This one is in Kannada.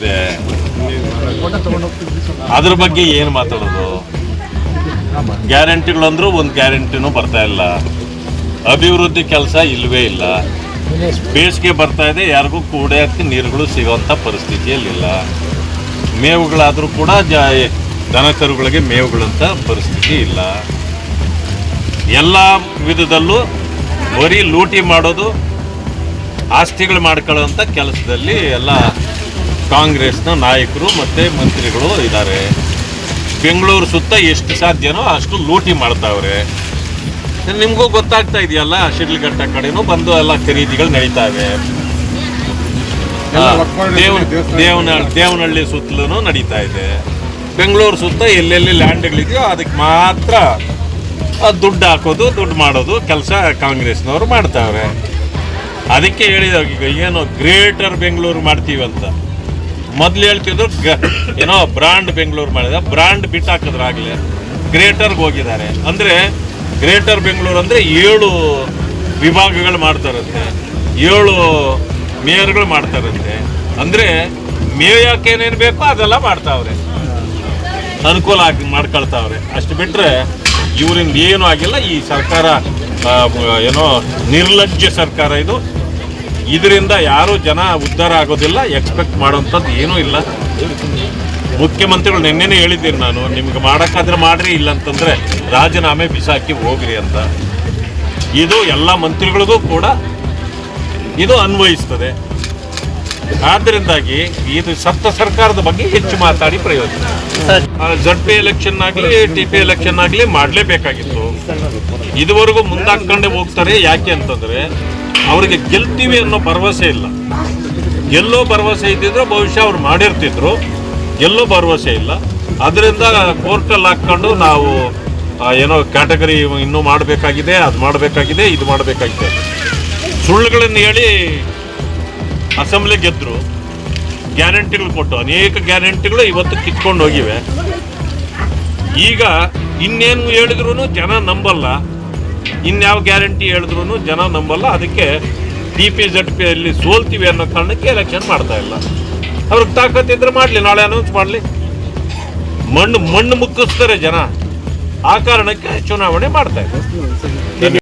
ಇದೆ. ಅದ್ರ ಬಗ್ಗೆ ಏನು ಮಾತಾಡೋದು? ಗ್ಯಾರಂಟಿಗಳಂದ್ರೂ ಒಂದು ಗ್ಯಾರಂಟಿನೂ ಬರ್ತಾ ಇಲ್ಲ. ಅಭಿವೃದ್ಧಿ ಕೆಲಸ ಇಲ್ಲವೇ ಇಲ್ಲ. ಬೇಸಿಗೆ ಬರ್ತಾ ಇದೆ ಯಾರಿಗೂ ಕೂಡಕ್ಕೆ ನೀರುಗಳು ಸಿಗೋಂಥ ಪರಿಸ್ಥಿತಿಯಲ್ಲಿಲ್ಲ. ಮೇವುಗಳಾದರೂ ಕೂಡ ಜ ದನ ಕರುಗಳಿಗೆ ಮೇವುಗಳಂತ ಪರಿಸ್ಥಿತಿ ಇಲ್ಲ. ಎಲ್ಲ ವಿಧದಲ್ಲೂ ಬರೀ ಲೂಟಿ ಮಾಡೋದು ಆಸ್ತಿಗಳು ಮಾಡ್ಕೊಳ್ಳೋಂಥ ಕೆಲಸದಲ್ಲಿ ಎಲ್ಲ ಕಾಂಗ್ರೆಸ್ನ ನಾಯಕರು ಮತ್ತು ಮಂತ್ರಿಗಳು ಇದ್ದಾರೆ. ಬೆಂಗಳೂರು ಸುತ್ತ ಎಷ್ಟು ಸಾಧ್ಯನೋ ಅಷ್ಟು ಲೂಟಿ ಮಾಡ್ತಾವ್ರೆ. ನಿಮಗೂ ಗೊತ್ತಾಗ್ತಾ ಇದೆಯಲ್ಲ ಶಿಡ್ಲಘಟ್ಟ ಕಡೆನೂ ಬಂದು ಎಲ್ಲ ಖರೀದಿಗಳು ನಡೀತಾ ಇವೆ. ದೇವ ದೇವನಹಳ್ಳಿ ದೇವನಹಳ್ಳಿ ಸುತ್ತಲೂ ನಡೀತಾ ಇದೆ. ಬೆಂಗಳೂರು ಸುತ್ತ ಎಲ್ಲೆಲ್ಲಿ ಲ್ಯಾಂಡ್ಗಳಿದೆಯೋ ಅದಕ್ಕೆ ಮಾತ್ರ ದುಡ್ಡು ಹಾಕೋದು ದುಡ್ಡು ಮಾಡೋದು ಕೆಲಸ ಕಾಂಗ್ರೆಸ್ನವರು ಮಾಡ್ತಾವ್ರೆ. ಅದಕ್ಕೆ ಹೇಳಿದಾಗ ಈಗ ಏನು ಗ್ರೇಟರ್ ಬೆಂಗಳೂರು ಮಾಡ್ತೀವಿ ಅಂತ. ಮೊದ್ಲು ಹೇಳ್ತಿದ್ರು ಗ- ಏನೋ ಬ್ರಾಂಡ್ ಬೆಂಗಳೂರು ಮಾಡಿದ. ಬ್ರಾಂಡ್ ಬಿಟ್ಟು ಹಾಕಿದ್ರಾಗಲೇ ಗ್ರೇಟರ್ಗೆ ಹೋಗಿದ್ದಾರೆ. ಅಂದರೆ ಗ್ರೇಟರ್ ಬೆಂಗಳೂರು ಅಂದರೆ ಏಳು ವಿಭಾಗಗಳು ಮಾಡ್ತಾರಂತೆ ಏಳು ಮೇಯರ್ಗಳು ಮಾಡ್ತಾರಂತೆ ಅಂದರೆ ಮೇಯಕ್ಕೇನೇನು ಬೇಕೋ ಅದೆಲ್ಲ ಮಾಡ್ತಾವ್ರೆ. ಅನುಕೂಲ ಆಗಿ ಮಾಡ್ಕೊಳ್ತಾವ್ರೆ. ಅಷ್ಟು ಬಿಟ್ಟರೆ ಇವರಿಂದ ಏನೂ ಆಗಿಲ್ಲ. ಈ ಸರ್ಕಾರ ಏನೋ ನಿರ್ಲಜ್ಜ ಸರ್ಕಾರ ಇದು. ಇದರಿಂದ ಯಾರು ಜನ ಉದ್ಧಾರ ಆಗೋದಿಲ್ಲ ಎಕ್ಸ್ಪೆಕ್ಟ್ ಮಾಡುವಂಥದ್ದು ಏನೂ ಇಲ್ಲ. ಮುಖ್ಯಮಂತ್ರಿಗಳು ನಿನ್ನೆನೇ ಹೇಳಿದ್ದೀನಿ ನಾನು, ನಿಮ್ಗೆ ಮಾಡೋಕ್ಕಾದ್ರೆ ಮಾಡ್ರಿ ಇಲ್ಲ ಅಂತಂದರೆ ರಾಜೀನಾಮೆ ಬಿಸಾಕಿ ಹೋಗ್ರಿ ಅಂತ. ಇದು ಎಲ್ಲ ಮಂತ್ರಿಗಳಿಗೂ ಕೂಡ ಇದು ಅನ್ವಯಿಸ್ತದೆ. ಆದ್ದರಿಂದಾಗಿ ಇದು ಸಪ್ತ ಸರ್ಕಾರದ ಬಗ್ಗೆ ಹೆಚ್ಚು ಮಾತಾಡಿ ಪ್ರಯೋಜನ. ಜಡ್ ಪಿ ಎಲೆಕ್ಷನ್ ಆಗಲಿ ಟಿ ಪಿ ಎಲೆಕ್ಷನ್ ಆಗಲಿ ಮಾಡಲೇಬೇಕಾಗಿತ್ತು. ಇದುವರೆಗೂ ಮುಂದಾಕೊಂಡೇ ಹೋಗ್ತಾರೆ, ಯಾಕೆ ಅಂತಂದ್ರೆ ಅವರಿಗೆ ಗೆಲ್ತೀವಿ ಅನ್ನೋ ಭರವಸೆ ಇಲ್ಲ. ಎಲ್ಲೋ ಭರವಸೆ ಇದ್ದಿದ್ರು ಬಹುಶಃ ಅವ್ರು ಮಾಡಿರ್ತಿದ್ರು. ಎಲ್ಲೋ ಭರವಸೆ ಇಲ್ಲ. ಅದರಿಂದ ಕೋರ್ಟಲ್ಲಿ ಹಾಕ್ಕೊಂಡು ನಾವು ಏನೋ ಕ್ಯಾಟಗರಿ ಇನ್ನೂ ಮಾಡಬೇಕಾಗಿದೆ, ಅದು ಮಾಡಬೇಕಾಗಿದೆ, ಇದು ಮಾಡಬೇಕಾಗಿದೆ. ಸುಳ್ಳುಗಳನ್ನು ಹೇಳಿ ಅಸೆಂಬ್ಲಿ ಗೆದ್ದರು ಗ್ಯಾರಂಟಿಗಳು ಕೊಟ್ಟು. ಅನೇಕ ಗ್ಯಾರಂಟಿಗಳು ಇವತ್ತು ಕಿತ್ಕೊಂಡು ಹೋಗಿವೆ ಈಗ ಇನ್ನೇನು ಹೇಳಿದ್ರು ಜನ ನಂಬಲ್ಲ. ಇನ್ಯಾವ ಗ್ಯಾರಂಟಿ ಹೇಳಿದ್ರು ಜನ ನಂಬಲ್ಲ. ಅದಕ್ಕೆ ಡಿ ಪಿ ಜಡ್ ಪಿ ಅಲ್ಲಿ ಸೋಲ್ತೀವಿ ಅನ್ನೋ ಕಾರಣಕ್ಕೆ ಎಲೆಕ್ಷನ್ ಮಾಡ್ತಾ ಇಲ್ಲ. ಅವ್ರಿಗೆ ತಾಕತ್ತಿದ್ರೆ ಮಾಡಲಿ, ನಾಳೆ ಅನೌನ್ಸ್ ಮಾಡಲಿ. ಮಣ್ಣು ಮಣ್ಣು ಮುಕ್ಕಿಸ್ತಾರೆ ಜನ. ಆ ಕಾರಣಕ್ಕೆ ಚುನಾವಣೆ ಮಾಡ್ತಾ ಇದ್ದಾರೆ